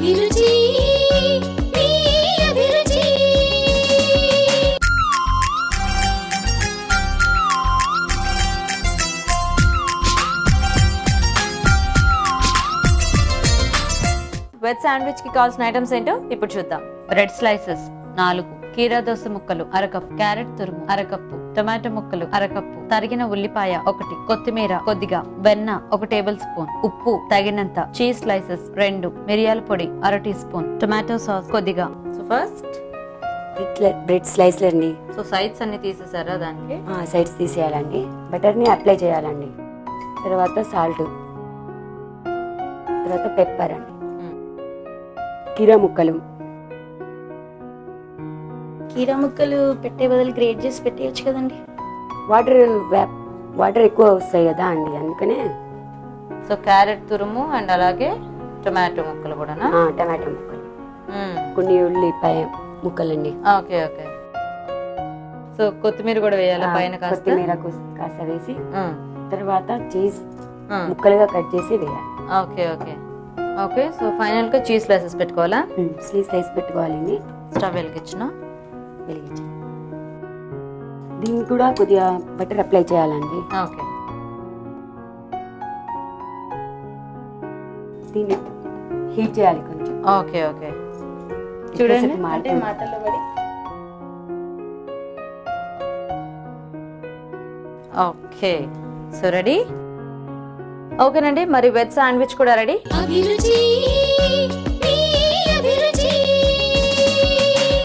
అభిరుచి వెజ్ శాండ్విచ్కి కావాల్సిన ఐటమ్స్ ఏంటో ఇప్పుడు చూద్దాం. బ్రెడ్ స్లైసెస్ నాలుగు. కీరా దోస ముక్కలు అరకప్పు క్యారెట్ తురుము అరకప్పు టొమాటో ముక్కలు అరకప్పు తరిగిన ఉల్లిపాయ ఒకటి కొత్తిమీర కొద్దిగా వెన్న ఒక టేబుల్ స్పూన్ ఉప్పు తగినంత చీజ్ స్లైసెస్ రెండు మిరియాల పొడి అర టీ స్పూన్ టొమాటో సాస్ కొద్దిగా. సో ఫస్ట్ బ్రెడ్ బ్రెడ్ స్లైస్లండి సో సైడ్స్ అన్ని తీసేసారా దానికి? సైడ్స్ తీసేయాలండి. బటర్ని అప్లై చేయాలండి. తర్వాత సాల్ట్ తర్వాత పెప్పర్ అండి. మ్మ్. కీరా ముక్కలు. కీరా ముక్కలు పెట్టే బదులు గ్రేట్ చేసి పెట్టేయచ్చు కదండి. వాటర్ వాటర్ ఎక్కువ వస్తాయి కదా అండి అందుకనే. సో క్యారెట్ తురుము అండ్ అలాగే టొమాటో ముక్కలు కూడానా? ఆ, టమాటా ముక్కలు. కొన్ని ఉల్లిపాయ ముక్కలండి ఓకే ఓకే. సో కొత్తిమీర కూడా వేయాలా పైన కాస్త? కొత్తిమీర కోస్- కాస్త వేసి తర్వాత చీజ్. ముక్కలుగా కట్ చేసి వేయాలి. Okay okay. ఓకే సో ఫైనల్గా చీజ్ స్లైసెస్ పెట్టుకోవాలా స్లీవ్ సైజ్ పెట్టుకోవాలండి స్టవ్ వెలిగించిన? వెలిగించి. దీనికి కూడా కొద్దిగా బటర్ అప్లై చేయాలండి. ఓకే. దీన్ని హీట్ చేయాలి కొంచెం. Okay okay. చూడండి. అంటే. మాటల్లో పడి. ఓకే. So ready? ఓకేనండి. మరి వెజ్ శాండ్విచ్ కూడా రెడీ?